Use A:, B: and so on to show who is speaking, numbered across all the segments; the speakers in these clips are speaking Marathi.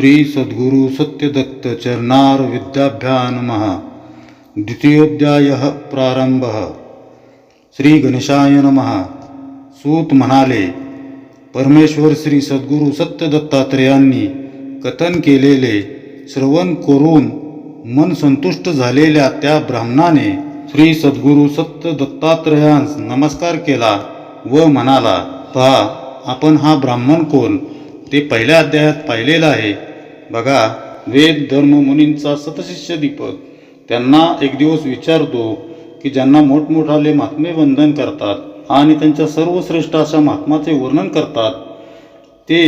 A: श्री सद्गुरु सत्यदत्त चरणार विद्याभ्यान महा द्वितीयोध्याय प्रारंभ. श्री गणेशाय नमः. सूत म्हणाले परमेश्वर श्री सद्गुरु सत्यदत्तात्रेयांनी कथन केलेले श्रवण करून मन संतुष्ट झालेल्या त्या ब्राह्मणाने श्री सद्गुरु सत्य दत्तात्रयांस नमस्कार केला व म्हणाला पहा आपण हा ब्राह्मण कोण? ते पहिल्या अध्यायात पाहिलेलं आहे. बघा वेद धर्म मुनींचा सतशिष्य दीपक. त्यांना एक दिवस विचारतो की ज्यांना मोठमोठाले महात्मे वंदन करतात आणि त्यांच्या सर्वश्रेष्ठ अशा महात्माचे वर्णन करतात ते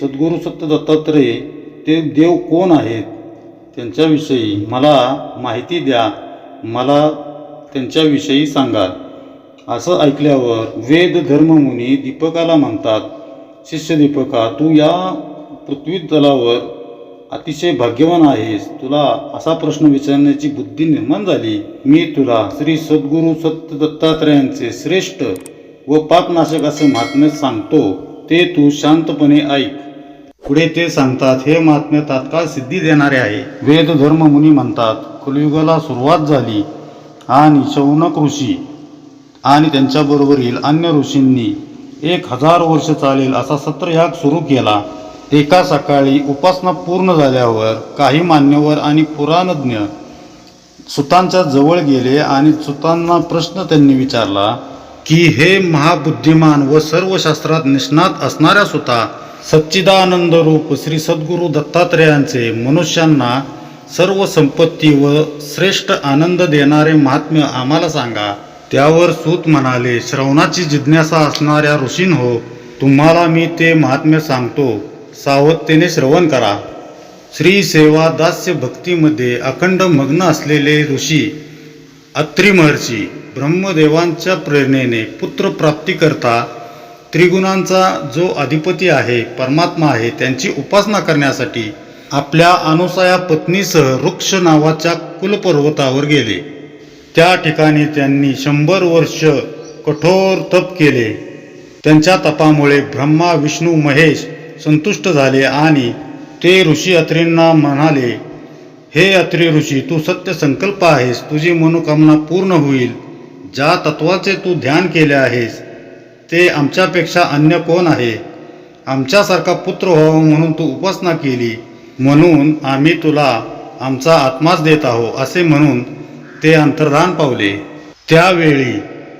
A: सद्गुरू सत्य दत्तात्रय ते देव कोण आहेत? त्यांच्याविषयी मला माहिती द्या. मला त्यांच्याविषयी सांगा. असं ऐकल्यावर वेद धर्ममुनी दीपकाला म्हणतात शिष्य दीपका तू या पृथ्वी तलावर अतिशय भाग्यवान आहेस. तुला असा प्रश्न विचारण्याची बुद्धी निर्माण झाली. मी तुला श्री सद्गुरू सत्य दत्तात्रयांचे श्रेष्ठ व पापनाशक असे महात्म्य सांगतो. ते तू शांतपणे ऐक. पुढे ते सांगतात हे महात्म्य तात्काळ सिद्धी देणारे आहे. वेद धर्म मुनी म्हणतात कलियुगाला सुरुवात झाली आणि शौनक ऋषी आणि त्यांच्याबरोबरील अन्य ऋषींनी. एक हजार वर्ष चालेल असा सत्रयाग सुरू केला. एका सकाळी उपासना पूर्ण झाल्यावर काही मान्यवर आणि पुराणज्ञ सुतांच्या जवळ गेले आणि सुतांना प्रश्न त्यांनी विचारला की हे महाबुद्धिमान व सर्व शास्त्रात निष्णात असणाऱ्या सुता सच्चिदानंद रूप श्री सद्गुरू दत्तात्रेयांचे मनुष्यांना सर्व संपत्ती व श्रेष्ठ आनंद देणारे महात्म्य आम्हाला सांगा. त्यावर सूत म्हणाले श्रवणाची जिज्ञासा असणाऱ्या ऋषीन हो तुम्हाला मी ते महात्म्य सांगतो. सावधतेने श्रवण करा. श्री सेवा दास्य भक्तीमध्ये अखंड मग्न असलेले ऋषी अत्री महर्षी ब्रह्मदेवांच्या प्रेरणेने पुत्र प्राप्तीकरता त्रिगुणांचा जो अधिपती आहे परमात्मा आहे त्यांची उपासना करण्यासाठी आपल्या अनुसया पत्नीसह वृक्ष नावाच्या कुलपर्वतावर गेले. त्या ठिकाणी त्यांनी शंभर वर्ष कठोर तप केले. त्यांच्या तपामुळे ब्रह्मा विष्णू महेश संतुष्ट झाले आणि ते ऋषी अत्रींना म्हणाले हे अत्री ऋषी तू सत्य संकल्प आहेस. तुझी मनोकामना पूर्ण होईल. ज्या तत्वाचे तू ध्यान केले आहेस ते आमच्यापेक्षा अन्य कोण आहे? आमच्यासारखा पुत्र व्हावा म्हणून तू उपासना केली. म्हणून आम्ही तुला आमचा आत्माच देत आहो असे म्हणून ते अंतर्धान पावले. त्यावेळी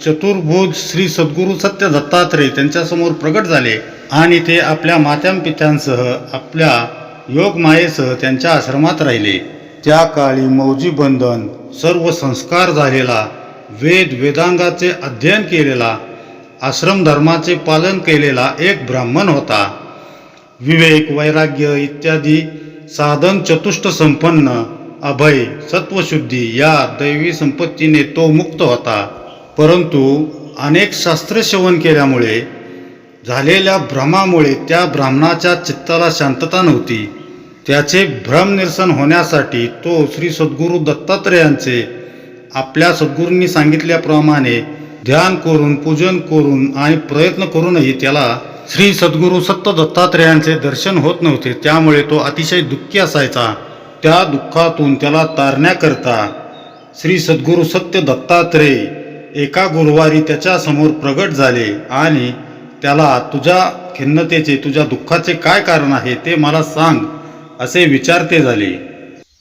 A: चतुर्भुज श्री सद्गुरू सत्य दत्तात्रय त्यांच्यासमोर प्रगट झाले आणि ते आपल्या मात्यांपित्यांसह आपल्या योगमायेसह त्यांच्या आश्रमात राहिले. त्या काळी मौजी बंधन सर्व संस्कार झालेला वेद वेदांगाचे अध्ययन केलेला आश्रम धर्माचे पालन केलेला एक ब्राह्मण होता. विवेक वैराग्य इत्यादी साधन चतुष्ट संपन्न अभय सत्वशुद्धी या दैवी संपत्तीने तो मुक्त होता. परंतु अनेक शास्त्र सेवन केल्यामुळे झालेल्या भ्रमामुळे त्या ब्राह्मणाच्या चित्ताला शांतता नव्हती. त्याचे भ्रम निरसन होण्यासाठी तो श्री सद्गुरू दत्तात्रेयांचे आपल्या सद्गुरूंनी सांगितल्याप्रमाणे ध्यान करून पूजन करून आणि प्रयत्न करूनही त्याला श्री सद्गुरू सत्य दत्तात्रेयांचे दर्शन होत नव्हते. त्यामुळे तो अतिशय दुःखी असायचा. त्या दुःखातून त्याला तारण्याकरता श्री सद्गुरू सत्य दत्तात्रेय एका गुरुवारी त्याच्यासमोर प्रगट झाले आणि त्याला तुझ्या खिन्नतेचे तुझ्या दुःखाचे काय कारण आहे ते मला सांग असे विचारते झाले.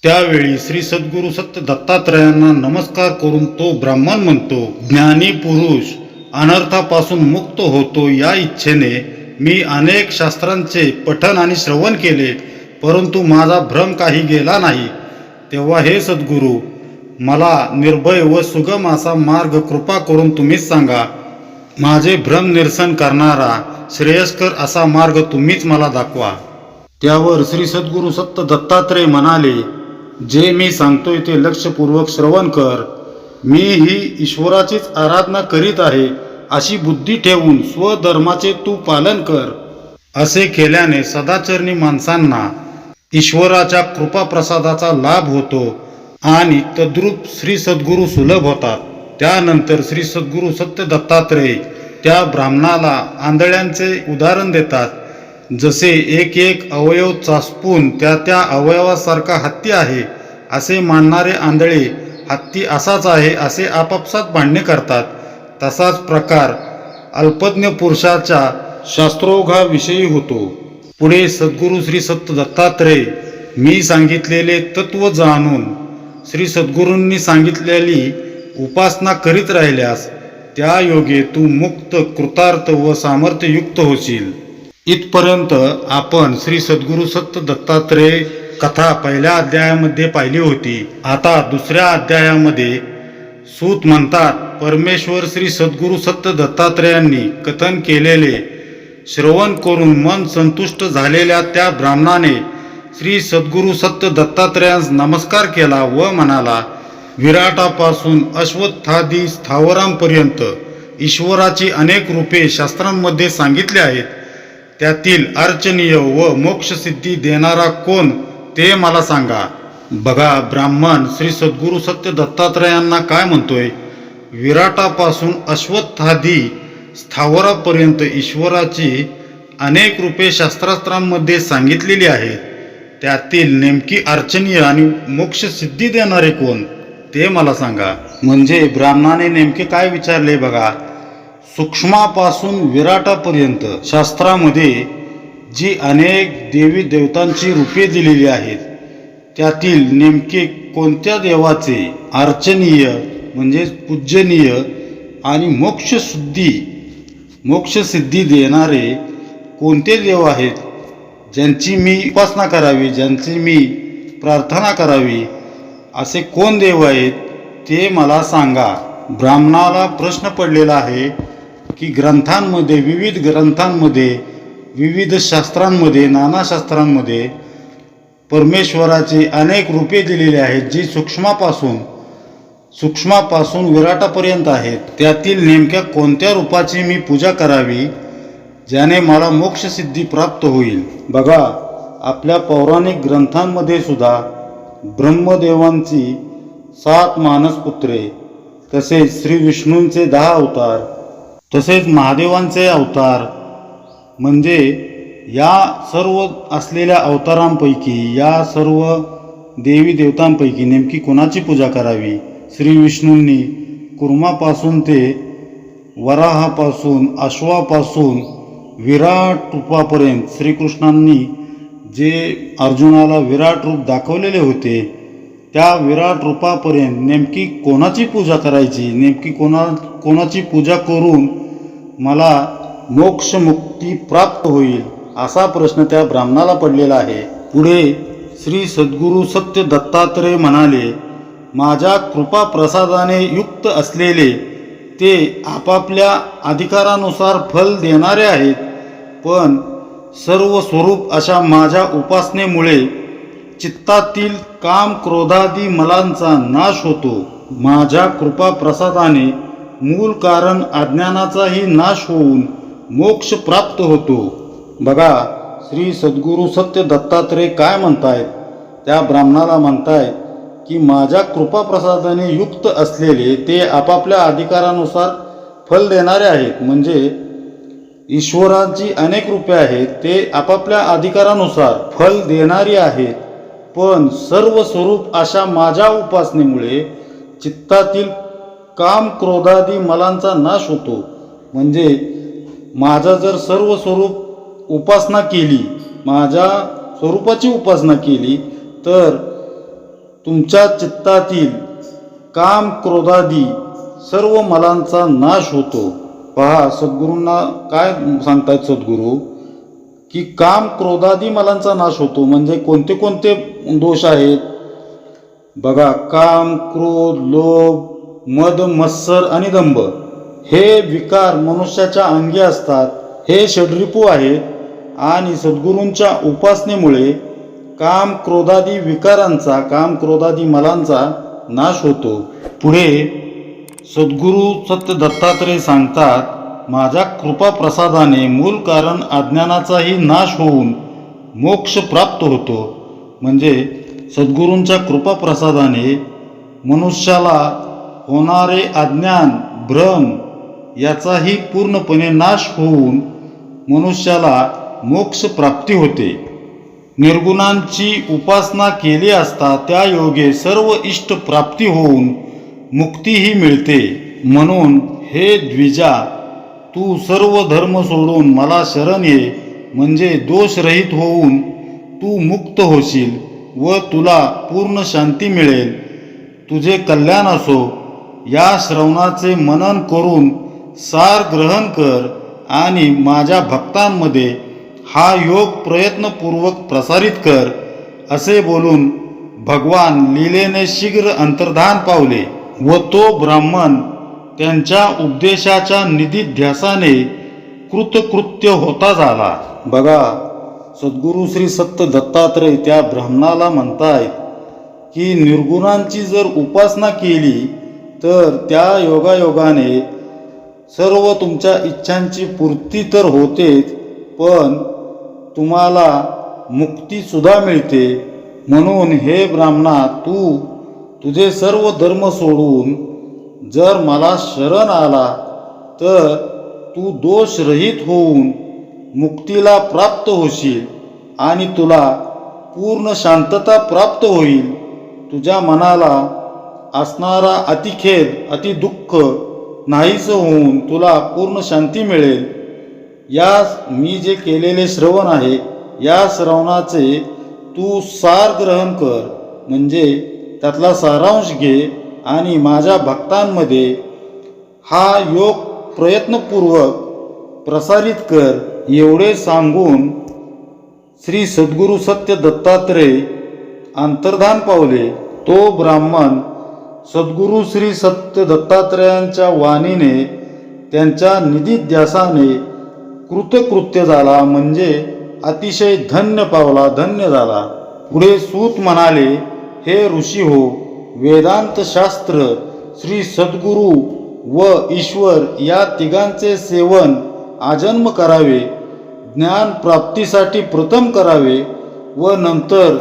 A: त्यावेळी श्री सद्गुरू सत्य दत्तात्रयांना नमस्कार करून तो ब्राह्मण म्हणतो ज्ञानी पुरुष अनर्थापासून मुक्त होतो या इच्छेने मी अनेक शास्त्रांचे पठन आणि श्रवण केले परंतु माझा भ्रम काही गेला नाही. तेव्हा हे सद्गुरू मला निर्भय व सुगम असा मार्ग कृपा करून तुम्हीच सांगा. माझे भ्रम निरसन करणारा श्रेयस्कर असा मार्ग तुम्हीच मला दाखवा. त्यावर श्री सद्गुरू सत्त दत्तात्रय म्हणाले जे मी सांगतोय ते लक्षपूर्वक श्रवण कर. मी ही ईश्वराचीच आराधना करीत आहे अशी बुद्धी ठेवून स्वधर्माचे तू पालन कर. असे केल्याने सदाचरणी माणसांना ईश्वराच्या कृपाप्रसादाचा लाभ होतो. आणि तद्रूप श्री सद्गुरू सुलभ होतात. त्यानंतर श्री सद्गुरू सत्य दत्तात्रय त्या ब्राह्मणाला आंधळ्यांचे उदाहरण देतात. जसे एक एक अवयव चासपून त्या त्या अवयवासारखा हत्ती आहे असे मानणारे आंधळे हत्ती असाच आहे असे आपापसात भांडणे करतात. तसाच प्रकार अल्पज्ञ पुरुषाच्या शास्त्रोघाविषयी होतो. पुढे सद्गुरू श्री सत्य दत्तात्रय मी सांगितलेले तत्व जाणून श्री सद्गुरूंनी सांगितलेली उपासना करीत राहिल्यास त्या योगे तू मुक्त कृतार्थ व सामर्थ्ययुक्त होशील. इथपर्यंत आपण श्री सद्गुरू सत्त दत्तात्रय कथा पहिल्या अध्यायामध्ये पाहिली होती. आता दुसऱ्या अध्यायामध्ये सूत म्हणतात परमेश्वर श्री सद्गुरू सत्त दत्तात्रयांनी कथन केलेले श्रवण करून मन संतुष्ट झालेल्या त्या ब्राह्मणाने श्री सद्गुरू सत्य दत्तात्रयांस नमस्कार केला व म्हणाला विराटापासून अश्वत्थादी स्थावरांपर्यंत ईश्वराची अनेक रूपे शास्त्रांमध्ये सांगितली आहेत. त्यातील अर्चनीय व मोक्षसिद्धी देणारा कोण ते मला सांगा. बघा ब्राह्मण श्री सद्गुरू सत्य दत्तात्रयांना काय म्हणतोय? विराटापासून अश्वत्थादी स्थावरापर्यंत ईश्वराची अनेक रूपे शास्त्रास्त्रांमध्ये सांगितलेली आहेत. त्यातील नेमकी अर्चनीय आणि मोक्षसिद्धी देणारे कोण ते मला सांगा. म्हणजे ब्राह्मणाने नेमके काय विचारले बघा? सूक्ष्मापासून विराटापर्यंत शास्त्रामध्ये जी अनेक देवी देवतांची रूपे दिलेली आहेत त्यातील नेमके कोणत्या देवाचे अर्चनीय म्हणजेच पूजनीय आणि मोक्षशुद्धी मोक्षसिद्धी देणारे कोणते देव आहेत? ज्यांची मी उपासना करावी ज्यांची मी प्रार्थना करावी असे कोण देव आहेत ते मला सांगा. ब्राह्मणाला प्रश्न पडलेला आहे की ग्रंथांमध्ये विविध ग्रंथांमध्ये विविध शास्त्रांमध्ये नाना शास्त्रांमध्ये परमेश्वराची अनेक रूपे दिलेली आहेत जी सूक्ष्मापासून सूक्ष्मापासून विराटापर्यंत आहेत. त्यातील नेमक्या कोणत्या रूपाची मी पूजा करावी? ज्याने मला मोक्षसिद्धी प्राप्त होईल. बघा आपल्या पौराणिक ग्रंथांमध्ये सुद्धा ब्रह्मदेवांची सात मानसपुत्रे तसेच श्री विष्णूंचे दहा अवतार तसेच महादेवांचे अवतार म्हणजे या सर्व असलेल्या अवतारांपैकी या सर्व देवी देवतांपैकी नेमकी कोणाची पूजा करावी? श्री विष्णूंनी कुर्मापासून ते वराहापासून अश्वापासून विराट रूपापर्यंत श्रीकृष्णांनी जे अर्जुनाला विराट रूप दाखवलेले होते त्या विराट रूपापर्यंत नेमकी कोणाची पूजा करायची नेमकी कोणा कोणाची पूजा करून मला मोक्षमुक्ती प्राप्त होईल असा प्रश्न त्या ब्राह्मणाला पडलेला आहे. पुढे श्री सद्गुरू सत्य दत्तात्रय म्हणाले माझ्या कृपा प्रसादाने युक्त असलेले ते आपापल्या अधिकारानुसार फल देणारे आहेत. पण सर्व स्वरूप अशा माझ्या उपासनेमुळे चित्तातील काम क्रोधादी मलांचा नाश होतो. माझ्या कृपा प्रसादाने मूल कारण अज्ञानाचाही नाश होऊन मोक्ष प्राप्त होतो. बघा श्री सद्गुरू सत्य दत्तात्रय काय म्हणतायत? त्या ब्राह्मणाला म्हणतायत की माझ्या कृपाप्रसादाने युक्त असलेले ते आपापल्या अधिकारानुसार फल देणारे आहेत. म्हणजे ईश्वराची अनेक रूपे आहेत ते आपापल्या अधिकारानुसार फल देणारी आहेत. पण सर्व स्वरूप अशा माझ्या उपासनेमुळे चित्तातील काम क्रोधादी मलांचा नाश होतो. म्हणजे माझा जर सर्व स्वरूप उपासना केली माझ्या स्वरूपाची उपासना केली तर तुमच्या चित्तातील काम क्रोधादी सर्व मलांचा नाश होतो. पहा सद्गुरूंना काय सांगतायत सद्गुरू? की काम क्रोधादी मलांचा नाश होतो म्हणजे कोणते कोणते दोष आहेत? बघा काम क्रोध लोभ मद मत्सर आणि दंभ हे विकार मनुष्याच्या अंगी असतात हे षडरिपू आहेत आणि सद्गुरूंच्या उपासनेमुळे काम क्रोधादी विकारांचा काम क्रोधादी मलांचा नाश होतो. पुढे सद्गुरू सत्य दत्तात्रय सांगतात माझ्या कृपा प्रसादाने मूल कारण अज्ञानाचाही नाश होऊन मोक्ष प्राप्त होतो. म्हणजे सद्गुरूंच्या कृपा प्रसादाने मनुष्याला होणारे अज्ञान भ्रम याचाही पूर्णपणे नाश होऊन मनुष्याला मोक्ष प्राप्ती होते. निर्गुणांची उपासना केली असता त्या योगे सर्व इष्ट प्राप्ती होऊन मुक्तीही मिळते. म्हणून हे द्विजा तू सर्व धर्म सोडून मला शरण ये म्हणजे दोषरहित होऊन तू मुक्त होशील व तुला पूर्ण शांती मिळेल. तुझे कल्याण असो. या श्रवणाचे मनन करून सार ग्रहण कर आणि माझ्या भक्तांमध्ये हा योग प्रयत्नपूर्वक प्रसारित कर असे बोलून भगवान लीलेने शीघ्र अंतर्धान पावले. व तो ब्राह्मण त्यांच्या उपदेशाच्या निधिध्यासाने कृतकृत्य होता झाला. बघा सद्गुरू श्री सत्य दत्तात्रय त्या ब्राह्मणाला म्हणतायत की निर्गुणांची जर उपासना केली तर त्या योगायोगाने सर्व तुमच्या इच्छांची पूर्ती तर होतेच पण तुम्हाला मुक्तीसुद्धा मिळते. म्हणून हे ब्राह्मणा तू तुझे सर्व धर्म सोडून जर मला शरण आला तर तू दोषरहित होऊन मुक्तीला प्राप्त होशील आणि तुला पूर्ण शांतता प्राप्त होईल. तुझ्या मनाला असणारा अतिखेद अतिदुःख नाहीसं होऊन तुला पूर्ण शांती मिळेल. या मी जे केलेले श्रवण आहे या श्रवणाचे तू सार ग्रहण कर. म्हणजे त्यातला सारांश घे आणि माझ्या भक्तांमध्ये हा योग प्रयत्नपूर्वक प्रसारित कर एवढे सांगून श्री सद्गुरू सत्य दत्तात्रय अंतर्धान पावले. तो ब्राह्मण सद्गुरू श्री सत्य दत्तात्रयांच्या वाणीने त्यांच्या निधिध्यासाने कृतकृत्य झाला म्हणजे अतिशय धन्य पावला धन्य झाला. पुढे सूत म्हणाले हे ऋषी हो वेदांत शास्त्र श्री सद्गुरू व ईश्वर या तिघांचे सेवन आजन्म करावे ज्ञान प्राप्तीसाठी प्रथम करावे व नंतर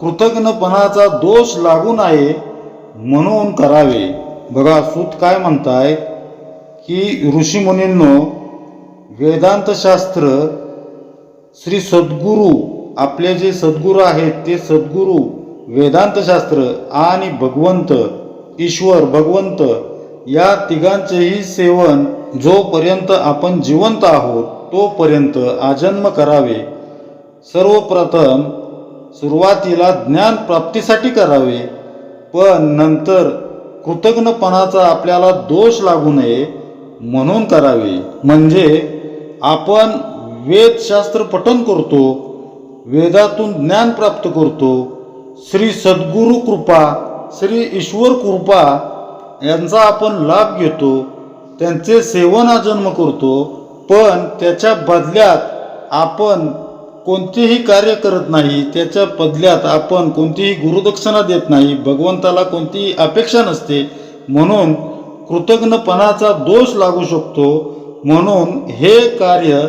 A: कृतज्ञपणाचा दोष लागू नये म्हणून करावे. बघा सूत काय म्हणताय? की ऋषीमुनींनो वेदांतशास्त्र श्री सद्गुरू आपले जे सद्गुरू आहेत ते सद्गुरू वेदांतशास्त्र आणि भगवंत ईश्वर भगवंत या तिघांचेही सेवन जोपर्यंत आपण जिवंत आहोत तोपर्यंत आजन्म करावे. सर्वप्रथम सुरुवातीला ज्ञान प्राप्तीसाठी करावे पण नंतर कृतज्ञपणाचा आपल्याला दोष लागू नये म्हणून करावे. म्हणजे आपण वेदशास्त्र पठन करतो वेदातून ज्ञान प्राप्त करतो श्री सद्गुरु कृपा श्री ईश्वर कृपा यांचा आपण लाभ घेतो त्यांचे सेवन जन्म करतो पण त्याच्या बदल्यात आपण कोणतेही कार्य करत नाही त्याच्या बदल्यात आपण कोणतीही गुरुदक्षिणा देत नाही भगवंताला कोणतीही अपेक्षा नसते म्हणून कृतज्ञपणाचा दोष लागू शकतो म्हणून हे कार्य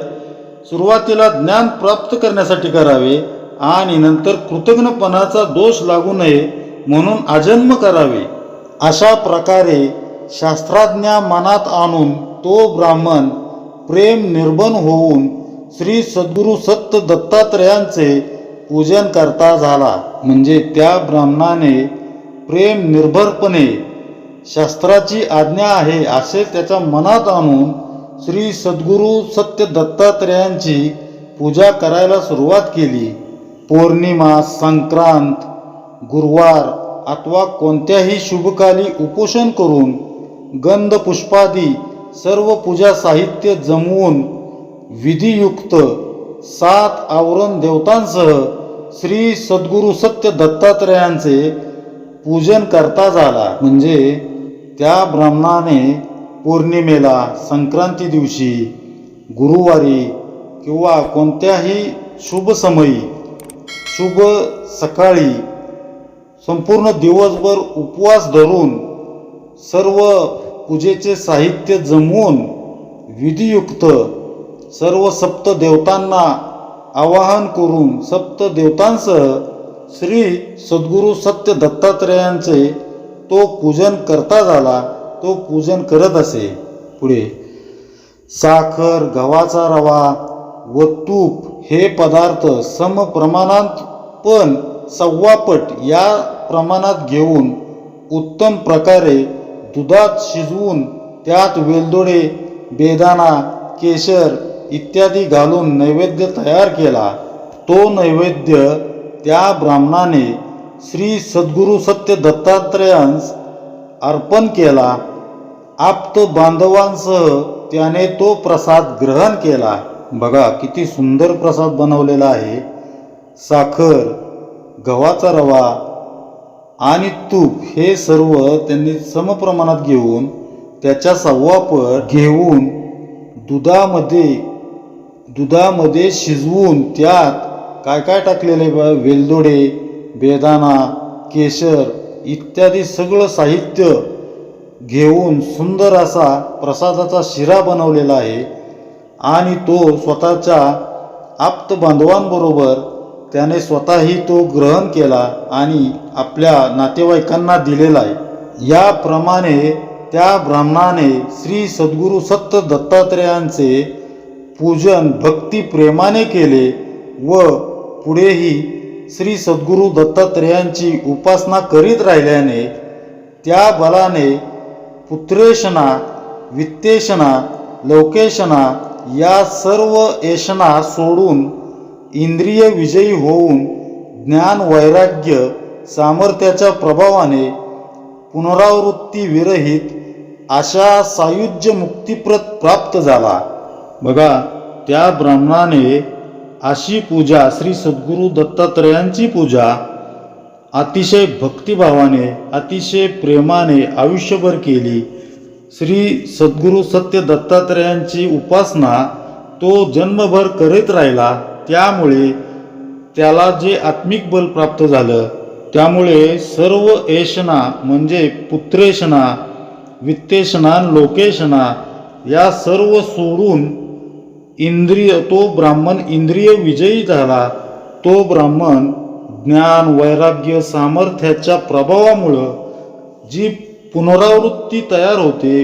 A: सुरुवातीला ज्ञान प्राप्त करण्यासाठी करावे आणि नंतर कृतज्ञपणाचा दोष लागू नये म्हणून आजन्म करावे. अशा प्रकारे शास्त्राज्ञा मनात आणून तो ब्राह्मण प्रेम निर्बन होऊन श्री सद्गुरू सत्य दत्तात्रयांचे पूजन करता झाला. म्हणजे त्या ब्राह्मणाने प्रेम निर्भरपणे शास्त्राची आज्ञा आहे असे त्याच्या मनात आणून श्री सद्गुरू सत्य दत्तात्रयांची पूजा करायला सुरुवात केली. पौर्णिमा संक्रांत गुरुवार अथवा कोणत्याही शुभकाली उपोषण करून गंध पुष्पादी सर्व पूजा साहित्य जमवून विधियुक्त सात आवरण देवतांसह श्री सद्गुरू सत्य दत्तात्रयांचे पूजन करता झाला. म्हणजे त्या ब्राह्मणाने पौर्णिमेला संक्रांती दिवशी गुरुवारी किंवा कोणत्याही शुभ समयी शुभ सकाळी संपूर्ण दिवसभर उपवास धरून सर्व पूजेचे साहित्य जमवून विधियुक्त सर्व सप्त देवतांना आवाहन करून सप्त देवतांसह श्री सद्गुरू सत्य दत्तात्रयांचे तो पूजन करता झाला तो पूजन करत असे. पुढे साखर गव्हाचा रवा व तूप हे पदार्थ समप्रमाणात पण सव्वापट या प्रमाणात घेऊन उत्तम प्रकारे दुधात शिजवून त्यात वेलदोडे बेदाणा केशर इत्यादी घालून नैवेद्य तयार केला. तो नैवेद्य त्या ब्राह्मणाने श्री सद्गुरू सत्य दत्तात्रयांस अर्पण केला. आप्त बांधवांसह त्याने तो प्रसाद ग्रहण केला. बघा किती सुंदर प्रसाद बनवलेला आहे. साखर गव्हाचा रवा आणि तूप हे सर्व त्यांनी समप्रमाणात घेऊन त्याच्या सव्वापर घेऊन दुधामध्ये दुधामध्ये शिजवून त्यात काय काय टाकलेले बा? वेलदोडे बेदाना केशर इत्यादी सगळं साहित्य घेऊन सुंदर असा प्रसादाचा शिरा बनवलेला आहे. आणि तो स्वतःच्या आप्त बांधवांबरोबर त्याने स्वतःही तो ग्रहण केला आणि आपल्या नातेवाईकांना दिलेला आहे. याप्रमाणे त्या ब्राह्मणाने श्री सद्गुरू सत्त दत्तात्रेयांचे पूजन भक्ती प्रेमाने केले व पुढेही श्री सद्गुरू दत्तात्रेयांची उपासना करीत राहिल्याने त्या बलाने पुत्रेशना वित्तेशना लौकेशना या सर्व येशना सोडून इंद्रिय विजयी होऊन ज्ञान वैराग्य सामर्थ्याच्या प्रभावाने पुनरावृत्ती विरहित अशा सायुज्य मुक्तिप्रत प्राप्त झाला. बघा त्या ब्राह्मणाने अशी पूजा श्री सद्गुरू दत्तात्रयांची पूजा अतिशय भक्तिभावाने अतिशय प्रेमाने आयुष्यभर केली. श्री सद्गुरू सत्य दत्तात्रयांची उपासना तो जन्मभर करीत राहिला त्यामुळे त्याला जे आत्मिक बल प्राप्त झालं त्यामुळे सर्व येशना म्हणजे पुत्रेशना वित्तेशना लोकेशना या सर्व सोडून इंद्रिय तो ब्राह्मण इंद्रिय विजयी झाला तो ब्राह्मण ज्ञान वैराग्य सामर्थ्याच्या प्रभावामुळं जी पुनरावृत्ती तयार होते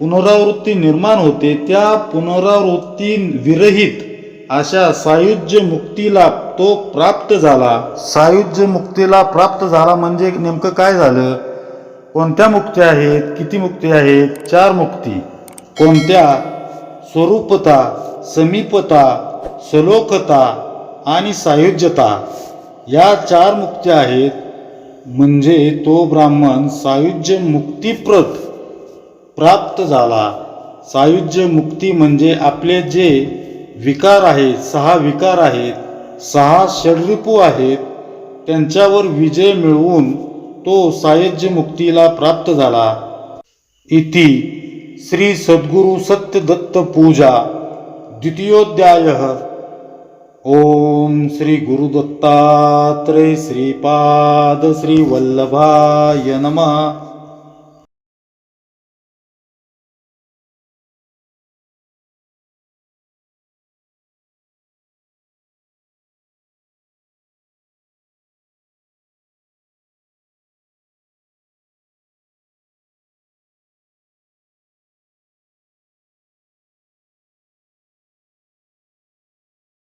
A: पुनरावृत्ती निर्माण होते त्या पुनरावृत्ती विरहित अशा सायुज्य मुक्तीला तो प्राप्त झाला. सायुज्य मुक्तीला प्राप्त झाला म्हणजे नेमकं काय झालं? कोणत्या मुक्त्या आहेत? किती मुक्ती आहेत? चार मुक्ती. कोणत्या? स्वरूपता समीपता सलोकता आणि सायुज्यता. या चार मुक्त्या आहेत. म्हणजे तो ब्राह्मण सायुज्य मुक्तीप्रत प्राप्त झाला. सायुज्य मुक्ती म्हणजे आपले जे विकार आहेत सहा विकार आहेत सहा षडरिपू आहेत त्यांच्यावर विजय मिळवून तो सायुज्य मुक्तीला प्राप्त झाला. इति श्री सद्गुरु सत्यदत्त पूजा. द्वितीयोध्याय. ओम श्री गुरुदत्तात्रय श्रीपाद श्री वल्लभाय नमः।